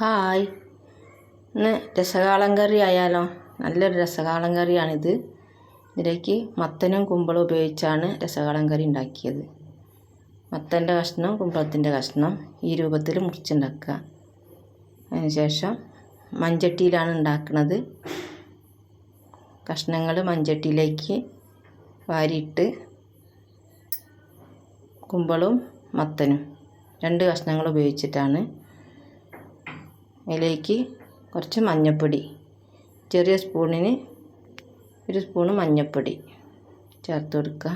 Hi. ഇന്ന് രസകാളം കറി ആയാലോ? നല്ലൊരു രസകാളം കറിയാണിത്. ഇതിലേക്ക് മത്തനും കുമ്പളും ഉപയോഗിച്ചാണ് രസകാളം കറി ഉണ്ടാക്കിയത്. മത്തന്റെ കഷ്ണം കുമ്പളത്തിന്റെ കഷ്ണം ഈ രൂപത്തിൽ മുറിച്ചുണ്ടാക്കുക. അതിനുശേഷം മഞ്ചട്ടിയിലാണ് ഉണ്ടാക്കുന്നത് കഷ്ണങ്ങൾ മഞ്ചട്ടിയിലേക്ക് വാരിയിട്ട് കുമ്പളും മത്തനും രണ്ട് കഷ്ണങ്ങൾ ഉപയോഗിച്ചിട്ടാണ് അതിലേക്ക് കുറച്ച് മഞ്ഞൾപ്പൊടി ചെറിയ സ്പൂണിന് ഒരു സ്പൂണ് മഞ്ഞൾപ്പൊടി ചേർത്ത് കൊടുക്കുക.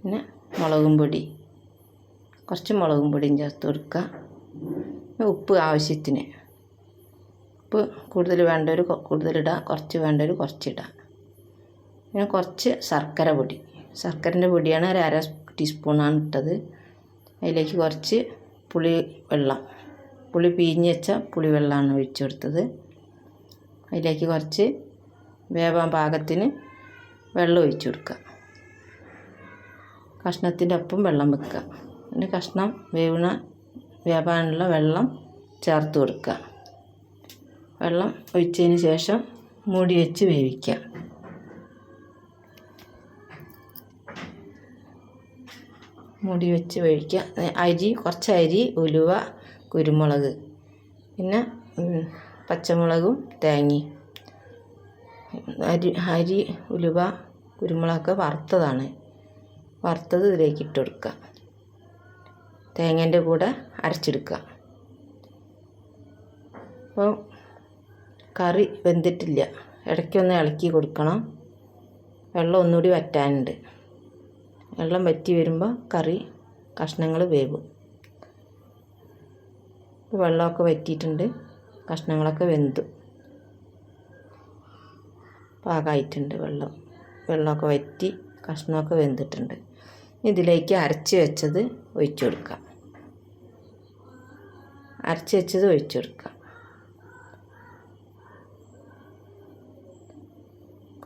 പിന്നെ മുളകും പൊടി കുറച്ച് മുളകും പൊടിയും ചേർത്ത് കൊടുക്കുക. ഉപ്പ് ആവശ്യത്തിന് ഉപ്പ് കൂടുതൽ വേണ്ടവർ കൂടുതലിടുക കുറച്ച് വേണ്ടവർ കുറച്ചിടുക പിന്നെ കുറച്ച് ശർക്കര പൊടി ശർക്കരന്റെ പൊടിയാണ് ഒരു അര ടീസ്പൂണാണ് ഇട്ടത്. അതിലേക്ക് കുറച്ച് പുളി വെള്ളം പുളി പിഴിഞ്ഞ് വെച്ച പുളിവെള്ളമാണ് ഒഴിച്ചു കൊടുത്തത്. അതിലേക്ക് കുറച്ച് വേവാൻ പാകത്തിന് വെള്ളം ഒഴിച്ചു കൊടുക്കുക. കഷ്ണത്തിന്റെ ഒപ്പം വെള്ളം വെക്കുക. പിന്നെ കഷ്ണം വേവണ വേവാനുള്ള വെള്ളം ചേർത്ത് കൊടുക്കുക. വെള്ളം ഒഴിച്ചതിന് ശേഷം മൂടി വെച്ച് വേവിക്കുക. മൂടി വെച്ച് വേവിക്കുക. അരി കുറച്ച് അരി ഉലുവ കുരുമുളക് പിന്നെ പച്ചമുളകും തേങ്ങയും. അരി അരി ഉലുവ കുരുമുളകൊക്കെ വറുത്തതാണ്. വറുത്തത് ഇതിലേക്ക് ഇട്ട് കൊടുക്കുക. തേങ്ങേന്റെ കൂടെ അരച്ചെടുക്കുക. അപ്പോൾ കറി വെന്തിട്ടില്ല. ഇടയ്ക്കൊന്ന് ഇളക്കി കൊടുക്കണം. വെള്ളം ഒന്നുകൂടി വറ്റാനുണ്ട്. വെള്ളം വറ്റി വരുമ്പോൾ കറി കഷ്ണങ്ങൾ വേവും. വെള്ളമൊക്കെ വറ്റിയിട്ടുണ്ട്. കഷ്ണങ്ങളൊക്കെ വെന്തു. പാകമായിട്ടുണ്ട് വെള്ളം. വെള്ളമൊക്കെ വറ്റി കഷ്ണമൊക്കെ വെന്തിട്ടുണ്ട്. ഇതിലേക്ക് അരച്ച് വെച്ചത് ഒഴിച്ചു കൊടുക്കാം. അരച്ച് വെച്ചത് ഒഴിച്ചു കൊടുക്കാം.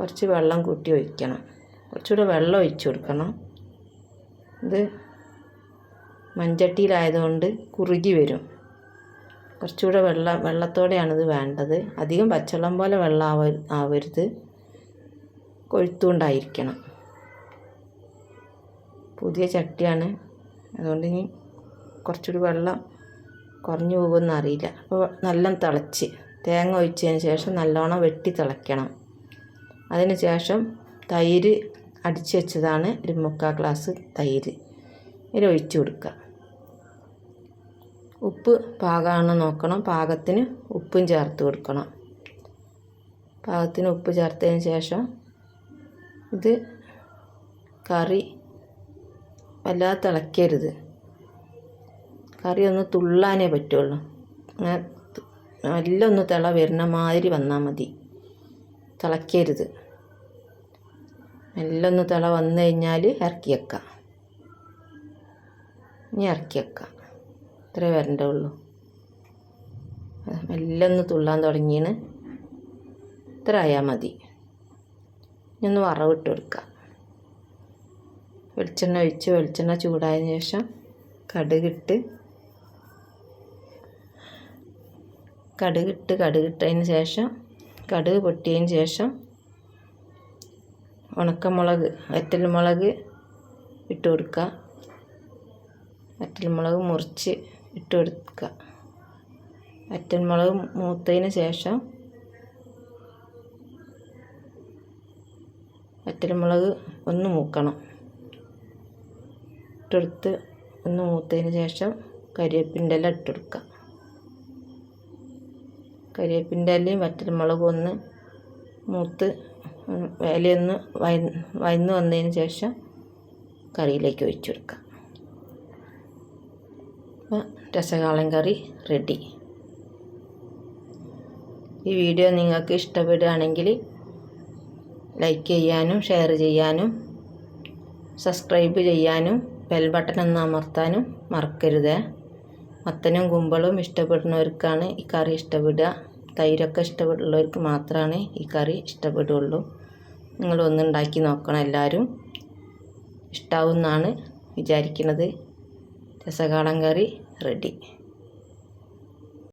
കുറച്ച് വെള്ളം കൂട്ടി ഒഴിക്കണം. കുറച്ചുകൂടെ വെള്ളം ഒഴിച്ചു കൊടുക്കണം. ഇത് മൺചട്ടിയിലായതുകൊണ്ട് കുറുകി വരും. കുറച്ചുകൂടെ വെള്ള വെള്ളത്തോടെയാണ് ഇത് വേണ്ടത്. അധികം പച്ചവെള്ളം പോലെ വെള്ളം ആവ ആവരുത്. കൊഴുത്തുകൊണ്ടായിരിക്കണം. പുതിയ ചട്ടിയാണ്. അതുകൊണ്ട് ഇനി കുറച്ചുകൂടി വെള്ളം കുറഞ്ഞു പോകുമെന്ന് അറിയില്ല. അപ്പോൾ നല്ല തിളച്ച് തേങ്ങ ഒഴിച്ചതിന് ശേഷം നല്ലോണം വെട്ടി തിളയ്ക്കണം. അതിന് ശേഷം തൈര് അടിച്ചു വെച്ചതാണ് ഒരു മുക്കാൽ ഗ്ലാസ് തൈര്. ഇതിൽ ഒഴിച്ചു കൊടുക്കുക. ഉപ്പ് പാകമാണോ നോക്കണം. പാകത്തിന് ഉപ്പും ചേർത്ത് കൊടുക്കണം. പാകത്തിന് ഉപ്പ് ചേർത്തതിന് ശേഷം ഇത് കറി വല്ലാതെ തിളയ്ക്കരുത് കറി ഒന്ന് തുള്ളാനേ പറ്റുള്ളൂ. അങ്ങനെ നല്ല ഒന്ന് തിള വരുന്ന മാതിരി വന്നാൽ മതി. തിളയ്ക്കരുത് നല്ല ഒന്ന് തിള വന്നു കഴിഞ്ഞാൽ ഇറക്കി വെക്കാം. ഇനി ഇറക്കി വെക്കാം. ഇത്രേ വരണ്ടുള്ളൂ മെല്ലെ ഒന്ന് തുള്ളാൻ തുടങ്ങിയാണ് ഇത്ര ആയാൽ മതി. ഇനി ഒന്ന് വറവിട്ട് കൊടുക്കുക വെളിച്ചെണ്ണ ഒഴിച്ച് വെളിച്ചെണ്ണ ചൂടായതിന് ശേഷം കടുകിട്ട് കടുകിട്ട് കടുകിട്ടതിന് ശേഷം കടുക് പൊട്ടിയതിന് ശേഷം ഉണക്കമുളക് വറ്റൽമുളക് ഇട്ട് കൊടുക്കുക വറ്റൽമുളക് മുറിച്ച് ഇട്ട് കൊടുക്കുക വറ്റൽമുളക് മൂത്തതിന് ശേഷം വറ്റൽമുളക് ഒന്ന് മൂക്കണം. ഇട്ടെടുത്ത് ഒന്ന് മൂത്തതിന് ശേഷം കരിവേപ്പിന്റെ ഇട്ടെടുക്കുക കരിവേപ്പിന്റെ ഇലയും വറ്റൽമുളകും ഒന്ന് മൂത്ത് ഇലയൊന്ന് വയന്ന് വന്നതിന് ശേഷം കറിയിലേക്ക് ഒഴിച്ചു കൊടുക്കുക. അപ്പോൾ രസകാളൻ കറി റെഡി. ഈ വീഡിയോ നിങ്ങൾക്ക് ഇഷ്ടപ്പെടുകയാണെങ്കിൽ ലൈക്ക് ചെയ്യാനും ഷെയർ ചെയ്യാനും സബ്സ്ക്രൈബ് ചെയ്യാനും ബെൽ ബട്ടൺ ഒന്ന് അമർത്താനും മറക്കരുത്. മത്തനും കുമ്പളും ഇഷ്ടപ്പെടുന്നവർക്കാണ് ഈ കറി ഇഷ്ടപ്പെടുക. തൈരൊക്കെ ഇഷ്ടപ്പെടുന്നവർക്ക് മാത്രമാണ് ഈ കറി ഇഷ്ടപ്പെടുകയുള്ളൂ നിങ്ങളൊന്നുണ്ടാക്കി നോക്കണം എല്ലാവരും. ഇഷ്ടാവുമെന്നാണ് വിചാരിക്കുന്നത്. രസകാളം കറി റെഡി.